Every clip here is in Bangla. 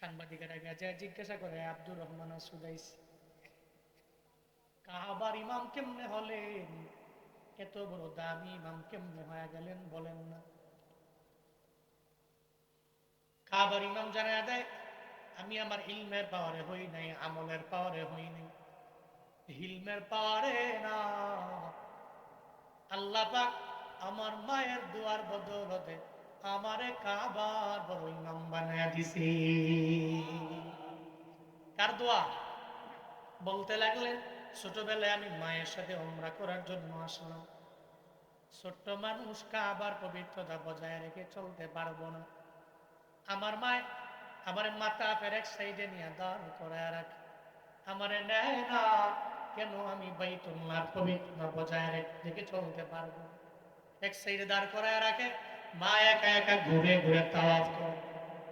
সাংবাদিকেরা গেছে জিজ্ঞাসা করে, আব্দুর রহমান সুদাইস কাহাবার ইমাম কেমনে হলেন? এত বড় দামি ইমাম কেমনে হয়ে গেলেন বলেন না। কাবার ইমাম জানা দেয় আমি আমার ইলমের পাওয়ারে হই নাই, আমলের পাওয়ারে হই নাই। হিলমের পাওয়ারে না। আল্লাহ পাক আমার মায়ের দুয়ার বদলতে আমারে কাবার বড় ইমাম বানায় দিছে। কার দোয়া? বলতে লাগলেন ছোটবেলায় আমি মায়ের সাথে ওমরা করার জন্য আসলাম। ছোট্ট মানুষ কাবার পবিত্রতা বজায় রেখে চলতে পারব না। আমার মায় আমার মাথা ফের এক সাইডে নিয়ে দাঁড় করে রাখে। আমার নেয় না কেন আমি বাইতুল্লাহর পবিত্রতা বজায় রেখে চলতে পারব এক সাইডে দাঁড় করায় রাখে মা একা একা ঘুরে ঘুরে তাওয়াফ করে।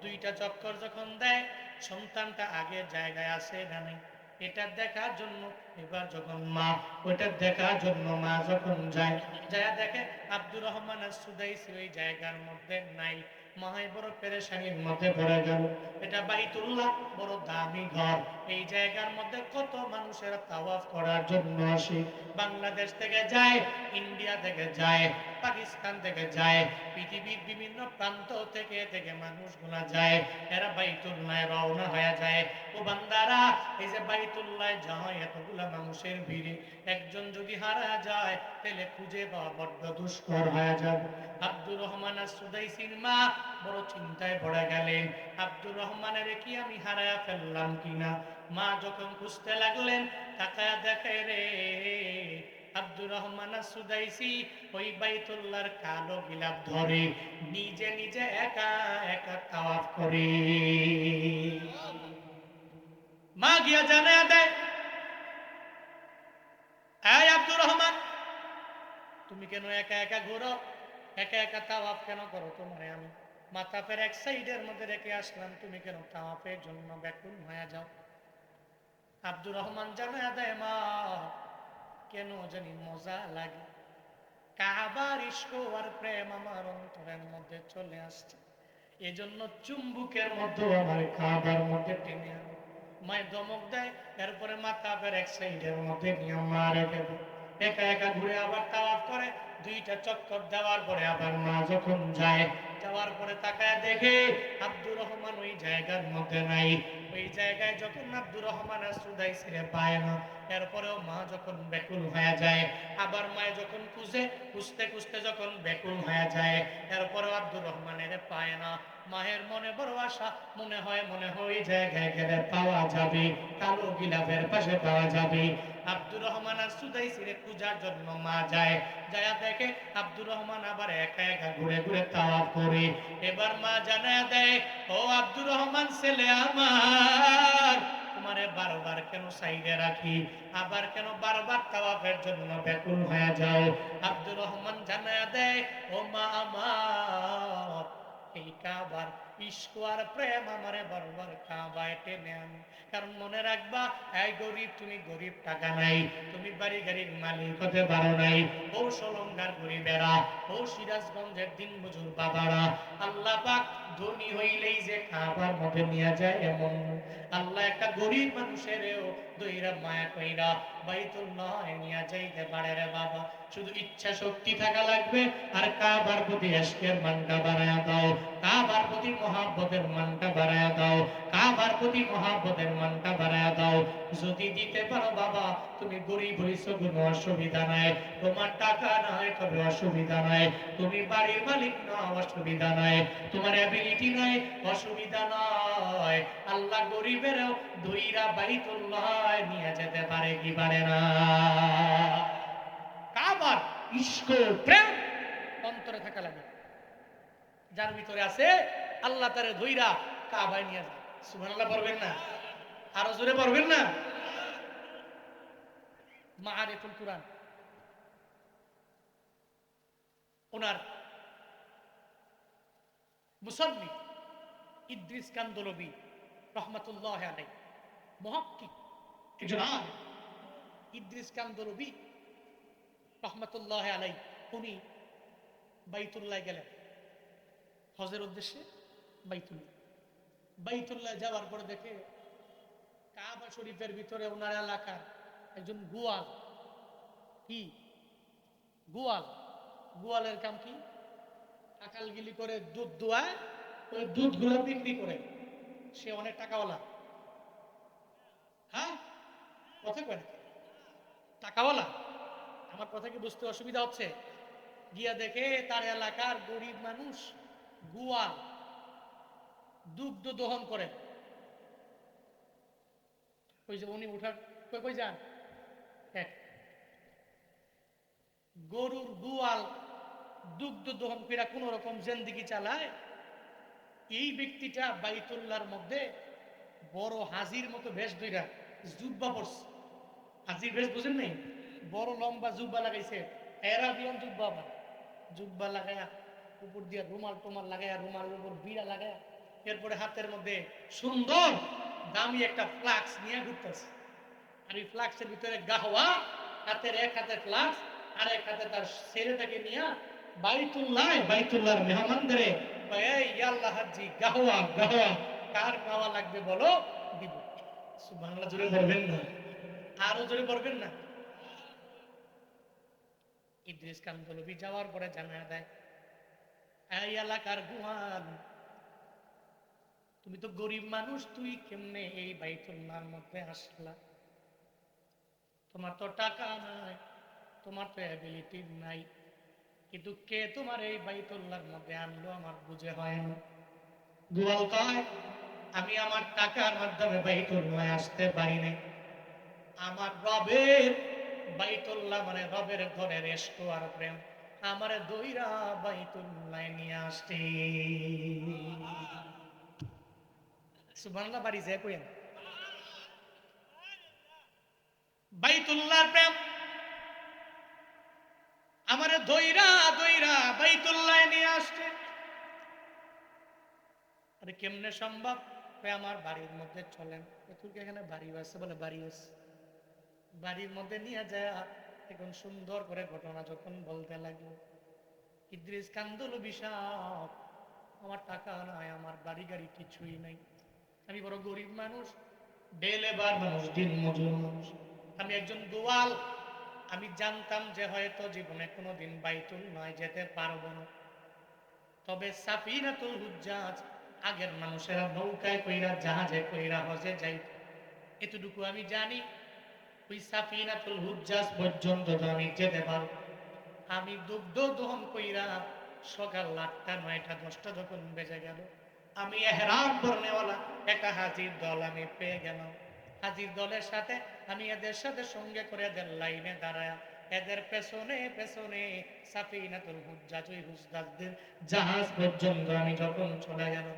দুইটা চক্কর যখন দেয়, সন্তানটা আগের জায়গায় আসে না নেই। এটা দেখার জন্য এবার যখন মা, ওইটা দেখার জন্য মা যখন যায় যায় দেখে আব্দুর রহমান আর সুদাইসি ওই জায়গার মধ্যে নাই। মাহাই বড় পেরেশানির মধ্যে পড়ে গেল। এটা বাইতুল্লাহ, বড় দামি ঘর। এই জায়গার মধ্যে কত মানুষের তাওয়াফ করার জন্য আসে। বাংলাদেশ থেকে যায়, ইন্ডিয়া থেকে যায়, পাকিস্তান থেকে যায়, পৃথিবীর বিভিন্ন প্রান্ত থেকে থেকে মানুষগুলা যায়। এরা বাইতুল্লাহ রওনা হয়ে যায়। ও বান্দারা, এই যে বাইতুল্লাহ যায় এতগুলা মানুষের ভিড়ে, একজন যদি হারা যায়, তাহলে খুঁজে পাওয়া বড্ড দুষ্কর হয়ে যাবে। আব্দুর রহমান আর সুদাইসির মা বড় চিন্তায় পড়ে গেলেন, আব্দুর রহমানের কি আমি হারায়া ফেললাম কিনা? মা যখন খুঁজতে লাগলেন, তাকায়া দেখে রে, আব্দুর রহমান সুদাইসি ওই বাইতুল্লাহর কালো গিলাপ ধরে নিজে নিজে একা একা তাওয়াফ করে। মা গিয়া জানা দেয়, এই আব্দুর রহমান, তুমি কেন একা একা ঘোরো? একা একা তাওয়াফ কেন করো তোমার আমি? মাথা ফের এক সাইডের মধ্যে রেখে আসলাম, তুমি কেন তাওয়াফের জন্য ব্যাকুল হয়ে যাও? আব্দুর রহমান জানা দেয় মা, কেন জানি মজা লাগে। কাবার ইস্ক প্রেম আমার অন্তরের মধ্যে চলে আসছে। এজন্য চুম্বুকের মধ্যে, আমার কাবার মধ্যে টেনে মায় দমক দেয়, এরপরে মাতাপের এক সাইডের মধ্যে নিয়ে মারে দেবে একা একা ঘুরে আবার তাওয়াফ করে, দুইটা চক্কর দেওয়ার পরে আবার মা যখন যায় যাওয়ার পরে তাকায় দেখে আব্দুর রহমান ওই জায়গার মধ্যে নাই। ওই জায়গায় যখন আব্দুর রহমান আর সুদাই ছেড়ে পায় না, এরপরেও মা যখন ব্যাকুল হয়ে যায়, আবার মায়ে যখন খুঁজে, খুঁজতে খুঁজতে যখন ব্যাকুল হয়ে যায়, এরপরেও আব্দুর রহমানের পায় না। মায়ের মনে বড় আশা, মনে হয় মনে হয় ওই জায়গায় গেলে পাওয়া যাবে, কালো গিলাপের পাশে পাওয়া যাবে। আব্দুর রহমান আর সুদাই সিরে পূজার জন্য মা যায়। যায় দেখে আব্দুর রহমান আবার একা একা ঘুরে ঘুরে তাওয়াফ করে। এবার মা জানা দেয়, ও আব্দুর রহমান ছেলে আমার, তোমারে বারবার কেন সাইডে রাখি? আবার কেন বারবার তাওয়াফের জন্য ব্যাকুল হয়ে যাও? আব্দুর রহমান জানা দেয়, ও মা আমার, এই কাবার ইস্কোয়ার প্রেম আমারে বারবার কাবায় টেনে আনে কারণ মনে রাখবা, এই গরিব তুমি গরিব টাকা নাই, তুমি বাড়ি গাড়ির মালিক হতে পারো নাই। ও সলঙ্গার গরিবেরা ও সিরাজগঞ্জের দিন মজুর বাবারা। আল্লাহ পাক ধনী হইলেই যে খাবার মধ্যে নিয়ে যায় এমন। আল্লাহ একটা গরিব মানুষেরও দইরা মায়া কইরা বাইতুল নয় নিয়ে যাইতে পারে রে বাবা। শুধু ইচ্ছা শক্তি থাকা লাগবে, আর কাবার প্রতি এসকের মানটা বাড়ায়া দাও। কাবার প্রতি মহাব্বতের মানটা বাড়ায়া দাও। কাবার প্রতি মহাব্বতের মানটা বাড়ায়া দাও। যদি দিতে পারো বাবা, তুমি গরিব হইছো, কোনো অসুবিধা নাই। তোমার টাকা নাই তবে অসুবিধা নাই। তুমি বাড়ির মালিক না অসুবিধা নাই। তোমার অ্যাবিলিটি নাই, অসুবিধা নয় আল্লাহ গরিবেরও দুইরা বাইতুল্লাহ নিয়ে যেতে পারে কি পারে না। কাবার ইস্ক প্রেম অন্তরে থাকা লাগে। যার ভিতরে আছে, আল্লাহ তারে ধইরা কাবায় নিয়ে যায়। সুবহানাল্লাহ পড়বেন না? আরও জোরে পড়বেন না? মাআরিফুল কুরআন। ওনার মুসন্নি ইদ্রিস কান্দলবি রহমতুল্লাহ আলাই মহাক্কিক একজন। ইদ্রিস কান্দলবি রহমতুল্লাহ আলাই, উনি বাইতুল্লাহ গেলেন। হজের উদ্দেশ্যে বাইতুল্লাহ। বাইতুল্লাহ যাওয়ার পরে দেখে কাবা শরীফের ভিতরে ওনার এলাকার একজন গোয়াল। কি? গোয়াল। গোয়ালের কাম কি? আকালগিলি করে দুধ দোয়ায়, ওই দুধগুলো বিক্রি করে। সে অনেক টাকাওয়ালা। হ্যাঁ? কথা কয় টাকাওয়ালা? আমার কথা কি বুঝতে অসুবিধা হচ্ছে? গিয়া দেখে তার এলাকার গরিব মানুষ গোয়াল দুগ্ধ দহন করে উনি উঠার কই যান? গরুর গোয়াল দুগ্ধ দহন করে কোন রকম জেন্দিগি চালায়, এই ব্যক্তিটা বাইতুল্লার মধ্যে বড় হাজির মতো বেশ ধইরা জুব্বা পড়ছে হাজির বেশ বুঝেন নাই? বড় লম্বা জুব্বা লাগাইছে। এরাবিয়ান জুব্বা আবার। জুব্বা লাগায়া, উপর দিয়ে রুমাল টুমাল লাগায়া, রুমালের উপর বিড়া লাগায়া, এরপরে হাতের মধ্যে সুন্দর দামি একটা ফ্লাক্স নিয়ে ঘুরতেছে। আর এই ফ্লাক্সের ভিতরে গাহওয়া, হাতের এক হাতে ফ্লাক্স, আর এক হাতে তার ছেলেটাকে নিয়ে বাইতুল্লাহ, বাইতুল্লাহর মেহমানদের এই আল্লাহ হাজি, গাহওয়া গাহওয়া, কার খাওয়া লাগবে বলো, দিব। বাংলা জোরে বলবেন না। আরও জোরে বলবেন না। ইদ্রিস কান্দলবি যাওয়ার পরে জানা দেয়, এই এলাকার গুহান, তুমি তো গরিব মানুষ, তুই কেমনে এই বাইতুল্লাহর মধ্যে আসলা? তোমার তো টাকা নাই, তোমার তো অ্যাবিলিটি নাই। কিন্তু কে তোমার এই বাইতুল্লাহর মধ্যে আনলো আমার বুঝে হয় না। গোয়াল কয়, আমি আমার টাকার মাধ্যমে বাইতুল্লাহ আসতে পারি নাই। আমার রবের বাইতুল্লাহ মানে রবের ঘরের এসকো আর প্রেম। আমার দইরা বাইতুল্লাহ নিয়ে আসতে। সুবহানাল্লাহ, বাড়ি বাইতুল্লাহর প্রেম। আমার দইরা দইরা বাইতুল্লাহ নিয়ে আসছে আরে কেমনে সম্ভব? আমার বাড়ির মধ্যে চলেন। তুই কি এখানে বাড়ি আছে বলে বাড়ি আছে? বাড়ির মধ্যে নিয়ে যায়। এখন সুন্দর করে ঘটনা যখন বলতে লাগল, ইদ্রিস কান্দল বিষাপ আমার টাকা নাই, আমার বাড়ি গাড়ি কিছুই নাই। আমি বড় গরিব মানুষ ডেলেবার মানুষ, দিন মজুর মানুষ। আমি একজন গোয়াল, আমি জানতাম যে হয়তো জীবনে কোনোদিন বাইতুল নয় যেতে পারব না। তবে সাফিনাতুল হুজ্জাজ, আগের মানুষেরা নৌকায় কইরা, জাহাজে কইরা হজে যাই এতটুকু আমি জানি ওই সাফিনাতুল পর্যন্ত আমি যেতে আমি দুগ্ধ দহন কইরা সকাল আটটা, নয়টা, দশটা যখন বেজে গেল, আমি এহরাম বর্ণেওয়ালা একটা হাজির দল আমি পেয়ে গেলাম। হাজির দলের সাথে আমি এদের সাথে সঙ্গে করে এদের লাইনে দাঁড়ায়, এদের পেছনে পেছনে সাফিনাতুল হুজ্জাজ, ওই হুজ্জাজদের জাহাজ পর্যন্ত আমি যখন চলে গেল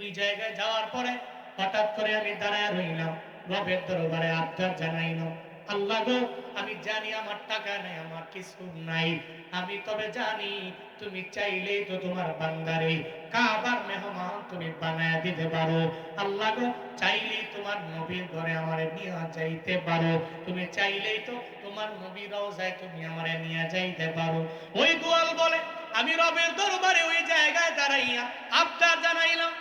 ওই জায়গায় যাওয়ার পরে হঠাৎ করে আমি দাঁড়ায় রইলাম। রবের দরবারে আবদার জানাইলাম আল্লাহ গো, আমি জানি আমার টাকা নাই, আমার কিছু নাই। আমি তবে জানি তুমি চাইলেই তো তোমার বান্দারে কাবার মেহমান তুমি বানায় দিতে পারো। আল্লাহ গো, চাইলেই তোমার নবীর ঘরে আমারে নিয়ে যাইতে পারো। তুমি চাইলেই তো তোমার নবীর রওজায় তুমি আমারে নিয়ে যাইতে পারো। ওই গোয়াল বলে, আমি রবের দরবারে ওই জায়গায় দাঁড়াইয়া আবদার জানাইলাম।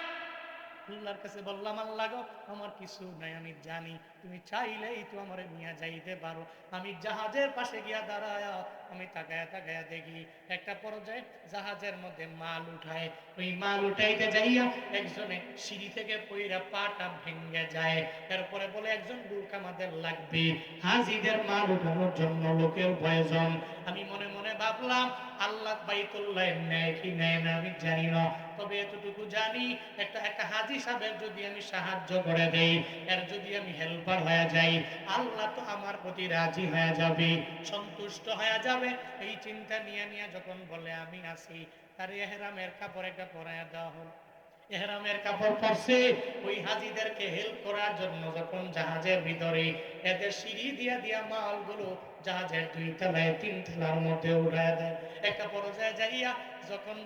আল্লাহর কাছে বললাম আল্লাহ গো আমার কিছু নাই আমি জানি তুমি চাইলেই তো আমার নিয়ে যাইতে পারো। আমি জাহাজের পাশে গিয়া দাঁড়ায়, আমি তাকায়া তাকায়া দেখি একটা পর্যায়ে জাহাজের মধ্যে মাল উঠায়। ওই মাল উঠাইতে যাইয়া একজনে সিঁড়ি থেকে পইরা পাটা ভেঙে যায়। এরপরে বলে, একজন লোক আমাদের লাগবে। হাজিদের মাল উঠানোর জন্য লোকের প্রয়োজন। আমি মনে মনে ভাবলাম, আল্লাহ বাইতুল্লাহ নেয় কি নেয় না আমি জানি না। তবে এতটুকু জানি, একটা একটা হাজি সাহেবের যদি আমি সাহায্য করে দেই, এর যদি আমি হেল্পার হয়ে যাই আল্লাহ তো আমার প্রতি রাজি হয়ে যাবে, সন্তুষ্ট হয়ে যাবে। এই চিন্তা নিয়ে নিয়ে যখন বলে, আমি আসি, তার এহরামের কাপড় একটা পরাইয়া দেওয়া হল। এহরামের কাপড় পরছে, ওই হাজিদেরকে হেল্প করার জন্য যখন জাহাজের ভিতরে এদের সিঁড়ি দিয়া দিয়া মালগুলো জাহাজের দুই তলায়, তিন তলার মধ্যে উঠায় দেয়। একটা পর্যায়ে যাইয়া যখন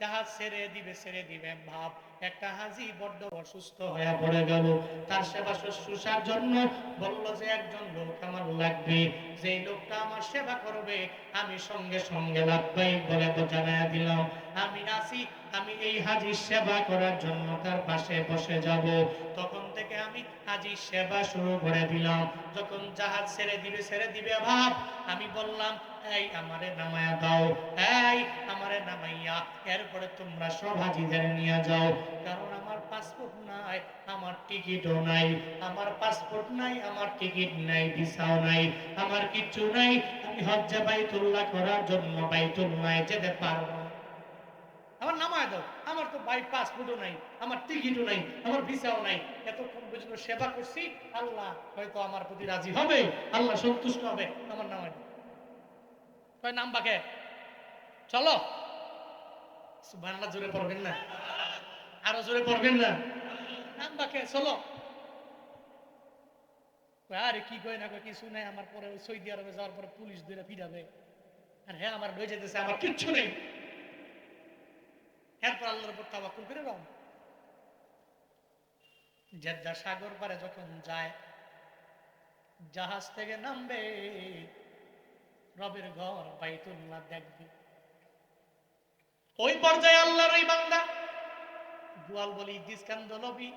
জাহাজ ছেড়ে দিবে ছেড়ে দিবে ভাব একটা হাজি বড্ড অসুস্থ হয়ে পড়ে গেল। তার সেবা শুশ্রূষার জন্য বলল যে, একজন লোক আমার লাগবে। যে লোকটা আমার সেবা করবে আমি সঙ্গে সঙ্গে লাভবাই বলে জানাই দিলাম। আমি আসি আমি এই হাজির সেবা করার জন্য তার পাশে বসে যাব। তখন থেকে আমি হাজির সেবা শুরু করে দিলাম। যখন জাহাজ ছেড়ে দিবে ছেড়ে দিবে, ভাব, আমি বললাম, এই আমারে নামায়া দাও, এই আমারে নামাইয়া, এরপরে তোমরা সব হাজিদের নিয়ে যাও। কারণ আমার পাসপোর্ট নাই, আমার টিকিটও নাই, আমার পাসপোর্ট নাই, আমার টিকিট নাই, ভিসাও নাই, আমার কিচ্ছু নাই, আমি হজ্জা হজ্জে বাইতুল্লাহ করার জন্য বাইতুল্লাহ যেতে পারব আমার নামায় দাও। আমার তো বাই পাসপোর্টও নাই, আমার টিকিটও নাই, আমার ভিসাও নাই। এতক্ষণ পর্যন্ত সেবা করছি, আল্লাহ হয়তো আমার প্রতি রাজি হবে, আল্লাহ সন্তুষ্ট হবে। আমার নামায় দাও। কয় নাম বাকে? চলো। সুবহানাল্লাহ, জোরে পড়বেন না। আরও জোরে পড়বেন না। নাম বাকে? চলো। আরে কি কয় না কয়, কিছু নাই। আমার পরে সৌদি আরবে যাওয়ার পরে পুলিশ ধরে ফিরাবে। আর হ্যাঁ আমার যেতেছে, আমার কিচ্ছু নেই। এরপর আল্লাহর উপর করে জেদ্দা সাগর পারে যখন যায়, জাহাজ থেকে নামবে, রবের ঘর বাইতুল্লাহ দেখবে। ওই পর্যায়ে আল্লাহর ওই বান্দা গোয়াল বলি ইদ্দিস কান্দলবি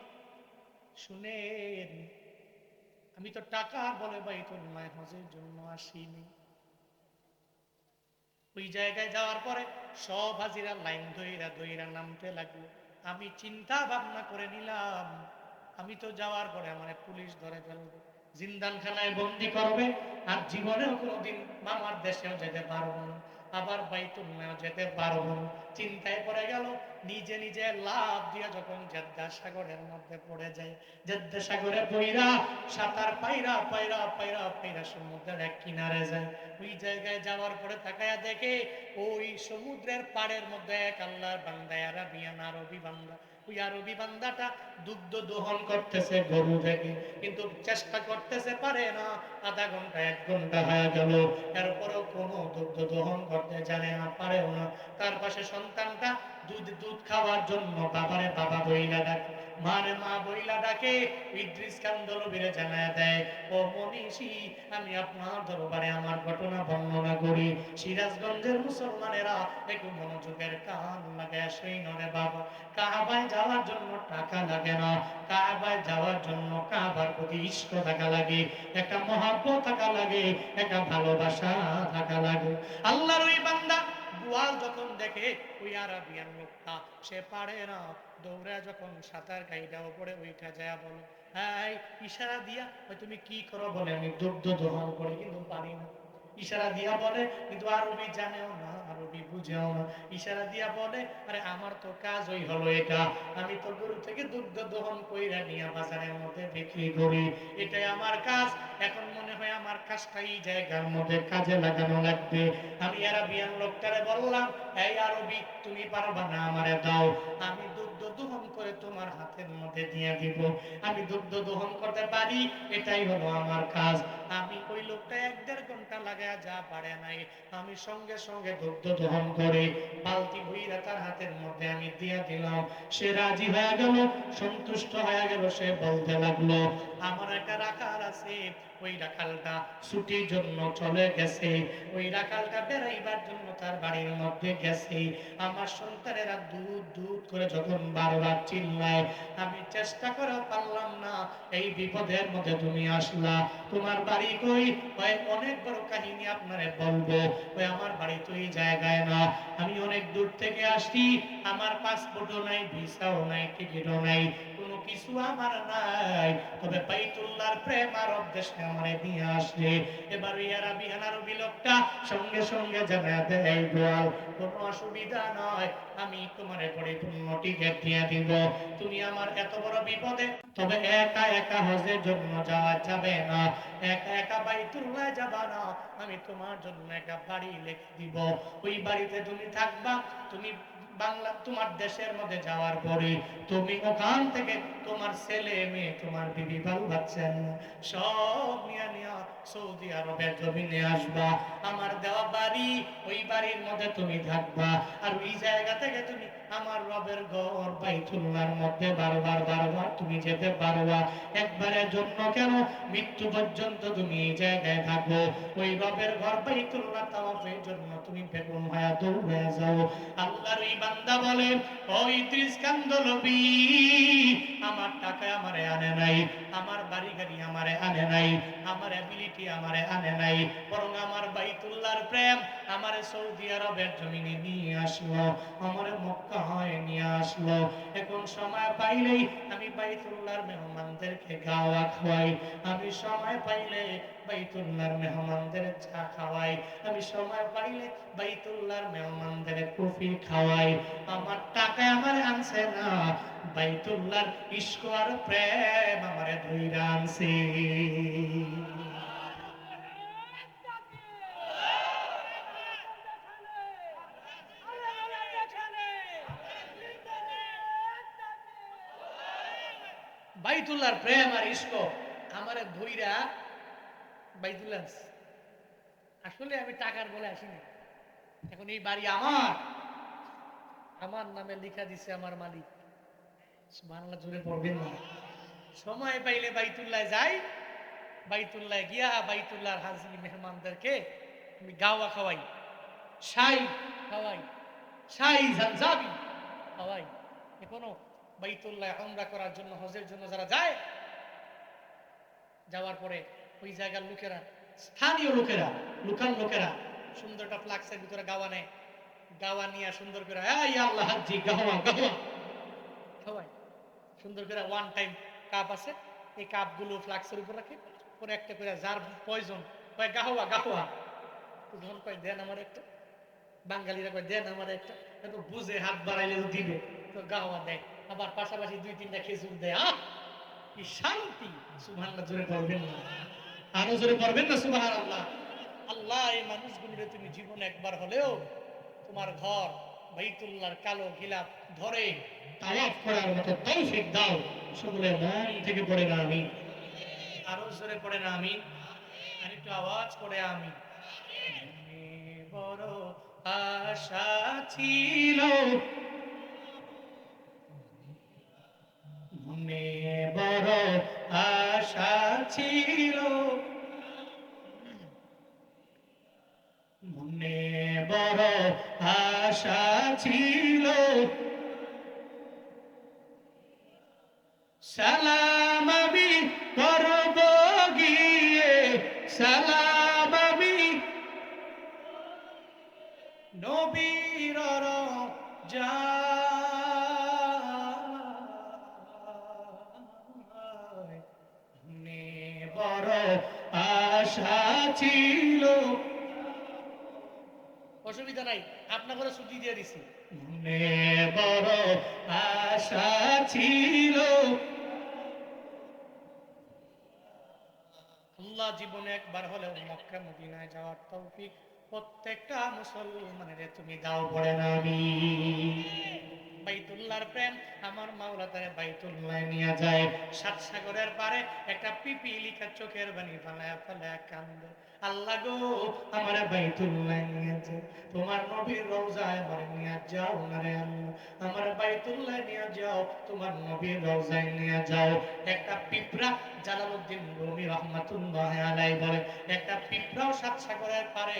শুনেন, আমি তো টাকা বলে বাইতুল্লাহ হজের জন্য আসিনি। ওই জায়গায় যাওয়ার পরে সব হাজিরা লাইন ধইরা ধইরা নামতে লাগল। আমি চিন্তা ভাবনা করে নিলাম, আমি তো যাওয়ার পরে আমার পুলিশ ধরে ফেলবে জিন্দানখানায় বন্দি করবে আর জীবনেও কোনোদিন মামার দেশেও যেতে পারব না। আবার বাইতুল্লাহ যেতে পারব চিন্তায় পড়ে গেল। নিজে নিজে লাভ দিয়ে যখন জেদ্দা সাগরের মধ্যে পড়ে যায়, জেদ্দা সাগরে পইরা, সাঁতার পাইরা পাইরা পাইরা পাইরা সমুদ্রের এক কিনারে যায়। ওই জায়গায় যাওয়ার পরে তাকায়া দেখে, ওই সমুদ্রের পাড়ের মধ্যে এক আল্লাহর বান্দা, আরবিয়ান আরবি বান্দা। ওই আরবি বান্দাটা দুগ্ধ দোহন করতেছে গরু থেকে কিন্তু চেষ্টা করতেছে, পারে না। আধা ঘণ্টা, এক ঘণ্টা হয়ে গেল। এরপরেও কোনো দুগ্ধ দোহন করতে জানে না, পারেও না। তার পাশে সন্তানটা দুধ দুধ খাওয়ার জন্য বাবারে বাবা বইলা ডাকে। মারে মা বইলা ডাকে, ইদ্রিস কান্দল বীরে জানায় দেয়। ও মনীষী, আমি আপনার দরবারে আমার ঘটনা বর্ণনা করি। সিরাজগঞ্জের মুসলমানেরা একটু মনোযোগের কান লাগায় সেই নরে বাবা, কাবায় যাওয়ার জন্য টাকা লাগে না। কাবায় যাওয়ার জন্য কাবার প্রতি ইষ্ট থাকা লাগে। একটা মহাব্বত থাকা লাগে, একটা ভালোবাসা থাকা লাগে। আল্লাহর ওই বান্দা গোয়াল যখন দেখে, ওই আরবিয়ান লোকটা, সে পারে না। দৌড়ে যখন সাঁতার গাইডা ওপরে ওইটা যায়, বলে হ্যাঁ ইশারা দিয়া তুমি কি করো? বলে, আমি দুগ্ধ দোহন করি, কিন্তু পারি না। ইশারা দিয়া বলে, কিন্তু আরবি জানেও না বুঝেও না। ইশারা দিয়া বলে, আরে আমার তো কাজ ওই হলো এটা। আমি তো গরু থেকে দুগ্ধ দহন কইরা নিয়ে বাজারের মধ্যে বিক্রি করি। এটাই আমার কাজ। এখন মনে হয় আমার কাজটা এই জায়গার মধ্যে কাজে লাগানো লাগবে। আমি আরবিয়ান লোকটারে বললাম, এই আরবি, তুমি পারবা না আমারে দাও। আমি দুগ্ধ দহন করে তোমার হাতের মধ্যে দিয়ে দিব। আমি দুগ্ধ দহন করতে পারি, এটাই হলো আমার কাজ। আমি ওই লোকটা এক দেড় ঘণ্টা লাগায় যা পারে নাই, আমি সঙ্গে সঙ্গে দুগ্ধ দহন করে বালতি ভুইরা তার হাতের মধ্যে আমি দিয়ে দিলাম। সে রাজি হয়ে গেল, সন্তুষ্ট হয়ে গেল, সে বলতে লাগল আমার একটা রাখাল আছে, ওই রাখালটা ছুটির জন্য চলে গেছে। ওই রাখালটা বেড়াইবার জন্য তার বাড়ির মধ্যে গেছে। আমার সন্তানেরা দুধ দুধ করে যখন বারবার চিল্লায়, আমি চেষ্টা করে পারলাম না, এই বিপদের মধ্যে তুমি আসলা। তোমার বাড়ি কই? ওই অনেক বড় কাহিনী আপনারে বলব। ওই আমার বাড়ি তো এই জায়গায় না। আমি অনেক দূর থেকে আসছি। আমার পাসপোর্টও নাই ভিসাও নাই টিকিটও নাই। কিছু আমার নাই। তবে বাইতুল্লাহর প্রেম আর অভ্যেসে আমারে নিয়ে আসলে। এবার ইয়ারা বিহানার বিলোকটা সঙ্গে সঙ্গে জানা দেয় গোয়াল কোনো অসুবিধা নয়, আমি তোমার পরিপূর্ণ টিকিট দিয়ে দিব। তুমি আমার এত বড় বিপদে, তবে একা একা হজের জন্য যাওয়া যাবে না। একা একা বাইতুল্লাহ যাবা না, আমি তোমার জন্য একটা বাড়ি লিখে দিব। ওই বাড়িতে তুমি থাকবা, তুমি বাংলা তোমার দেশের মধ্যে যাওয়ার পরে তুমি ওখান থেকে তোমার ছেলে, মেয়ে, তোমার বিবি বাবু বাচ্চা সব নিয়ে নিয়ে সৌদি আরবের জমিনে আসবা। আমার দেওয়া বাড়ি, ওই বাড়ির মধ্যে তুমি থাকবা। আর ওই জায়গা থেকে তুমি আমার রবের ঘর বাইতুল্লাহর মধ্যে বারবার বারবার তুমি যেতে পারবা। একবারের জন্য কেন মৃত্যু পর্যন্ত তুমি এই জায়গায় থাকো ওই রবের ঘর বাইতুল্লাহ তাওয়াফের জন্য তুমি বেগম হয়ে দৌড়ে যাও। আল্লাহর এই বান্দা বলে, ওই ত্রিশ কান্দলবি আমার টাকা আমারে আনে নাই, আমার বাড়ি গাড়ি আমারে আনে নাই, আমার অ্যাবিলিটি আমারে আনে নাই, বরং আমার বাইতুল্লাহর প্রেম আমারে সৌদি আরবের জমিনে নিয়ে আসলো। আমারে মক্কা হয় আসলো। এখন সময় পাইলেই আমি বাইতুল্লাহর মেহমানদেরকে গাওয়া খাওয়াই। আমি সময় পাইলে বাইতুল্লাহর মেহমানদের চা খাওয়াই। আমি সময় পাইলে বাইতুল্লাহর মেহমানদের কফি খাওয়াই। আমার টাকা আমার আনছে না, বাইতুল্লাহর ইস্ক আর প্রেম আমারে ধইরা আনছে। বাইতুল্লাহর প্রেম আর ইস্ক আমারে ধইরা বাইতুল্লাহ আসলে আমি টাকার বলে আসিনি। এখন এই বাড়ি আমার। আমার নামে লিখা দিছে আমার মালিক। বাংলা জুড়ে পড়বেন না। সময় পাইলে বাইতুল্লাহ যাই। বাইতুল্লাহ গিয়া বাইতুল্লাহর হাজি মেহমানদেরকে আমি গাওয়া খাওয়াই। শাই খাওয়াই। খাওয়াই। এখনও বাইতুল্লাহ আমরা করার জন্য, হজের জন্য যারা যায়, যাওয়ার পরে ওই জায়গার লোকেরা, স্থানীয় লোকেরা, লোকাল লোকেরা সুন্দরটা ফ্লাক্সের ভিতরে গাওয়া নেয়। গাওয়া নিয়ে সুন্দর করে, এই আল্লাহ হাজি গাওয়া গাওয়া। খাওয়াই সুন্দর করে ওয়ান টাইম কাপ আছে, এই কাপগুলো ফ্লাক্সের উপর রাখে, পরে একটা করে যার পয়জন কয় গাহওয়া তো যখন কয়, দেন আমার একটা। বাঙালিরা কয়, দেন আমার একটা। বুঝে হাত বাড়াইলে দিবে, তো গাহওয়া দেয়। আবার পাশাপাশি দুই তিনটা খেজুর দেয়। আহ! কি শান্তি! সুবহানাল্লাহ, জোরে পড়বেন না। আরও জোরে পড়বেন না, সুবহানাল্লাহ। আল্লাহ, এই মানুষগুলোরে তুমি জীবনে একবার হলেও তোমার ঘর, বাইতুল্লাহর কালো গিলাপ ধরে তাওয়াফ করার মতো তৌফিক দাও। সকলে মন থেকে পড়ে না আমি। আরও জোরে পড়ে না আমি। আর একটু আওয়াজ করে আমি। বড় আশা ছিল মনে বড় আশা ছিল। মনে বড় আশা ছিল। সালাম ছিল। অসুবিধা নাই ছুটি দিয়ে দিছি। মনে বড় আশা ছিল। আল্লাহ জীবনে একবার হলেও মক্কা মদিনায় যাওয়ার তৌফিক প্রত্যেকটা মুসলমানের তুমি দাও পড়ে না আমি। বাইতুল্লাহর প্রেম আমার মাওলা তারে বাইতুল্লাহ নিয়ে যায়। সাত সাগরের পারে একটা পিপি লিখা চোখের বানি ফালায়া ফালায়া কান্দে। আল্লাহ গো, আমার বাইতুল্লাহ তোমার নবীর আমার নিয়ে যাও আল্লাহ। আমার বাইতুল্লাহ নিয়ে যাও, তোমার নবীর নিয়ে যাও। একটা পিঁপড়া জালালউদ্দিন রুমি রহমাতুল্লাহ আলাই বলে, একটা পিঁপড়াও পারে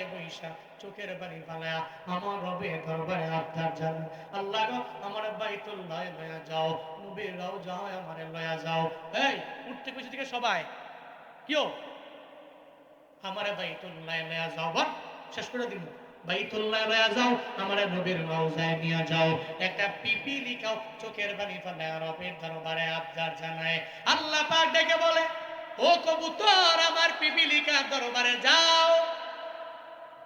চোখের বাড়ি ফালায়া, আমার রবে দরবারে আবদার জান আল্লাহ গো, আমার বাইতুল্লাহ লয়া যাও, নবীর রওজায় আমারে লয়া যাও। এই, উঠতে কইছে থেকে সবাই কিও আমারে বাইতুল্লাহ লয়া যাও বল শেষ করে দিব বাইতুল্লাহ লয়া যাও, আমারে নবীর রওজায় নিয়ে যাও। একটা পিপি লিখাও চোখের বানি ফেলে রবের দরবারে আবদার জানায়। আল্লাহ পাক ডেকে বলে, ও কবুতর, আমার পিপিলিকার দরবারে যাও।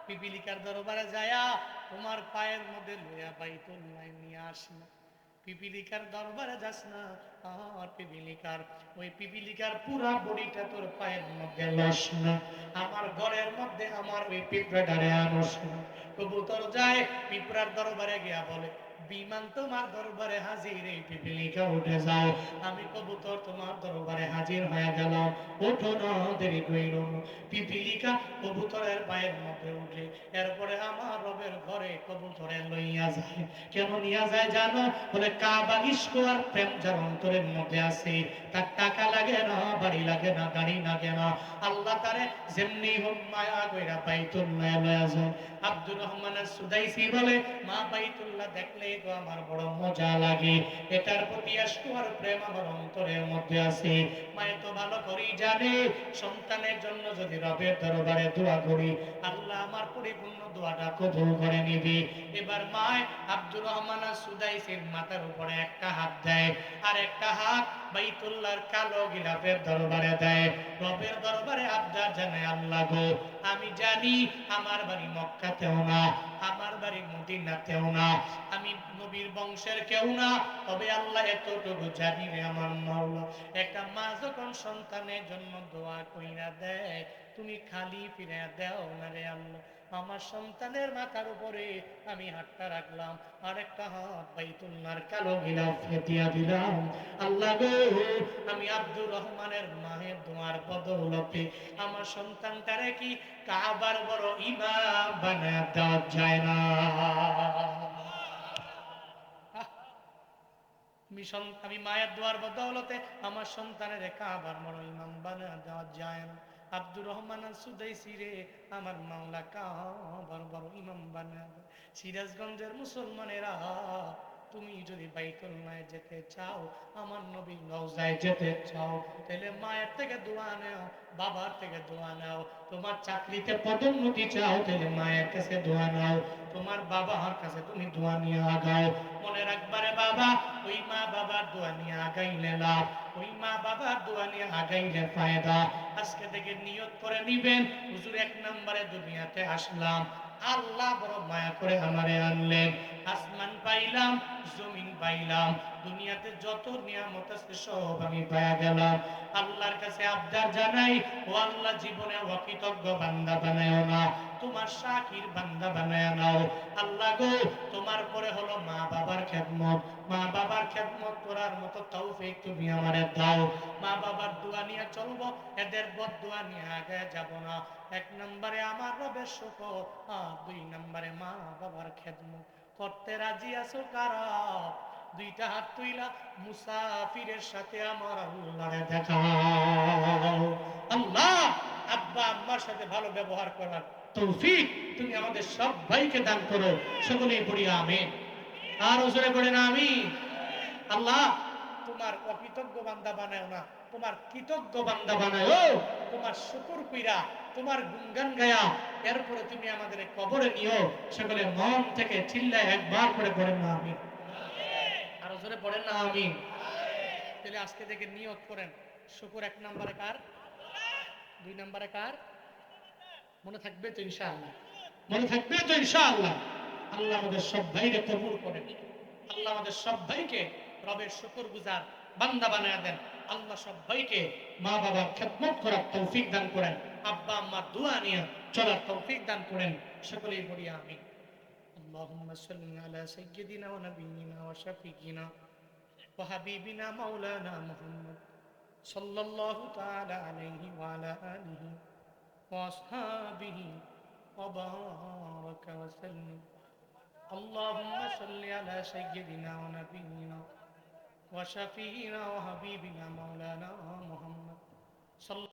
পিপিলিকার দরবারে যায়া তোমার পায়ের মধ্যে লইয়া বাইতুল্লাহ নিয়ে আস না পিপিলিকার দরবারে যাস না। আমার পিপিলিকার, ওই পিপিলিকার পুরা বডিটা তোর পায়ের মধ্যে লাস না। আমার ঘরের মধ্যে আমার ওই পিঁপড়াটারে আনস না। কবুতর যায় পিঁপড়ার দরবারে গিয়া বলে বিমান তোমার দরবারে হাজির, এই পিপিলিকা উঠে যাও। আমি কবুতর তোমার দরবারে হাজির হয়ে গেলাম। ওঠো না, দেরি কইল। পিপিলিকা কবুতরের পায়ের মধ্যে উঠে, এরপরে আমার রবের ঘরে কবুতরে লইয়া যায়। কেন নিয়ে যায় জানো? বলে, কাবা ইস্ক আর প্রেম যার অন্তরের মধ্যে আছে, তার টাকা লাগে না, বাড়ি লাগে না, গাড়ি লাগে না। আল্লাহ তারে যেমনি হোক মায়া কইরা বাইতুল্লাহ লয়া যায়। আব্দুর রহমানের সুদাইসি বলে, মা বাইতুল্লাহ দেখলে তো আমার বড় মজা লাগে। এটার প্রতি আশকু আর প্রেম আমার অন্তরের মধ্যে আছে। মায়ে তো ভালো করেই জানে, সন্তানের জন্য যদি রবের দরবারে দোয়া করি, আল্লাহ আমার পরিপূর্ণ দোয়াটা কবুল করে নিবি। এবার মায় আব্দুর রহমান সুদাইসির মাথার উপরে একটা হাত দেয়, আর একটা হাত বাইতুল্লাহর কালো গিলাফের দরবারে দেয়। রবের দরবারে আবদার জানায়, আল্লাহ গো, আমি জানি আমার বাড়ি মক্কাতেও না, আমার বাড়ি মদিনাতেও না, আমি নবীর বংশের কেউ না, তবে আল্লাহ এতটুকু জানি রে আমার মাওলা। একটা মা যখন সন্তানের জন্য দোয়া কইরা দেয় তুমি খালি ফিরে দাও না রে আল্লাহ। আমার সন্তানের মাথার উপরে আমি হাতটা রাখলাম। আর একটা হাত বাইতুল্লার কালো গিলাফ ফেতিয়া দিলাম। আল্লাহ গো, আমি আব্দুর রহমানের মায়ের দোয়ার বদৌলতে আমার সন্তানটারে কি কাবার বড় ইমাম বানায় দেওয়া যায় না? আমি আমি মায়ের দোয়ার বদৌলতে আমার সন্তানের কাবার বড় ইমাম বানায় দেওয়া যায় না। আব্দুর রহমান সুদাইসি আমার মাওলা কাবার বড় ইমাম বানায় দেয়। সিরাজগঞ্জের মুসলমানেরা, তুমি যদি বাইতুল্লায় যেতে চাও, আমার নবী রওজায় যেতে চাও, তাহলে মায়ের থেকে দোয়া নেও, বাবার থেকে দোয়া নাও, তোমার চাকরিতে পদোন্নতি চাও, তাহলে মায়ের কাছে দোয়া নাও, তোমার বাবার কাছে তুমি দোয়া নিয়ে আগাও মনে রাখবারে বাবা ওই মা বাবার দোয়া নিয়ে আগাইলে লাভ, ওই মা বাবার দোয়া নিয়ে আগাইলে ফায়দা। আজকে থেকে করে নিবেন, হুজুর এক নম্বরে দুনিয়াতে আসলাম। আল্লাহ বড় মায়া করে আমারে আনলেন। আসমান পাইলাম, জমিন পাইলাম, দুনিয়াতে যত নিয়ামত আছে সব আমি পায়া গেলাম। আল্লাহর কাছে আবদার জানাই, ও আল্লাহ জীবনে অকৃতজ্ঞ বান্দা বানায় না। তোমার শাকির বান্দা বানায় নাও। আল্লাহ গো, তোমার পরে হলো মা বাবার খেদমত। মা বাবার খেদমত করার মতো তৌফিক তুমি আমারে দাও। মা বাবার দোয়া নিয়ে চলবো, এদের বদ দোয়া নিয়ে আগে যাব না। এক নম্বরে আমার রবের সুখ আর দুই নম্বরে মা বাবার খেদমত। করতে রাজি আছো কারা? দুইটা হাত তুইলা, মুসাফিরের সাথে আমার আল্লাহরে দেখাও। আল্লাহ, আব্বা, আম্মার সাথে ভালো ব্যবহার করার তৌফিক, তুমি আমাদের সব ভাইকে দান করো, সকলেই পড়ি আমিন। আর ওজনে পড়ে না আমি আল্লাহ, তোমার অকৃতজ্ঞ বান্দা বানায় না, তোমার কৃতজ্ঞ বান্দা বানায় তোমার শুকুর কইরা, তোমার গুনগান গায়া, এরপরে তুমি আমাদের কবরে নিও সকলে মন থেকে চিল্লায় একবার করে পড়েন না আমি আর জোরে পড়েন না আমি তাহলে আজকে থেকে নিয়ত করেন, শুকুর এক নম্বরে কার? দুই নম্বরে কার? মনে থাকবে তো ইনশাআল্লাহ মনে থাকবে তো ইনশাআল্লাহ আল্লাহ আমাদের সব ভাইকে কবুল করেন আল্লাহ আমাদের সব ভাইকে রবের শুকর গুজার বান্দা বানায় দেন আল্লাহ সব ভাইকে মা বাবার খেদমত করার তৌফিক দান করেন আব্বা আম্মার দোয়া নিয়ে চলার তৌফিক দান করেন সকলেই পড়ি আমি اللهم صل على سيدنا ونبينا وشفيقنا وحبيبنا مولانا محمد صلى الله تعالى عليه وعلى آله وأصحابه وبارك وسلم. اللهم صل على سيدنا ونبينا وشفينا وحبيبنا مولانا محمد صلى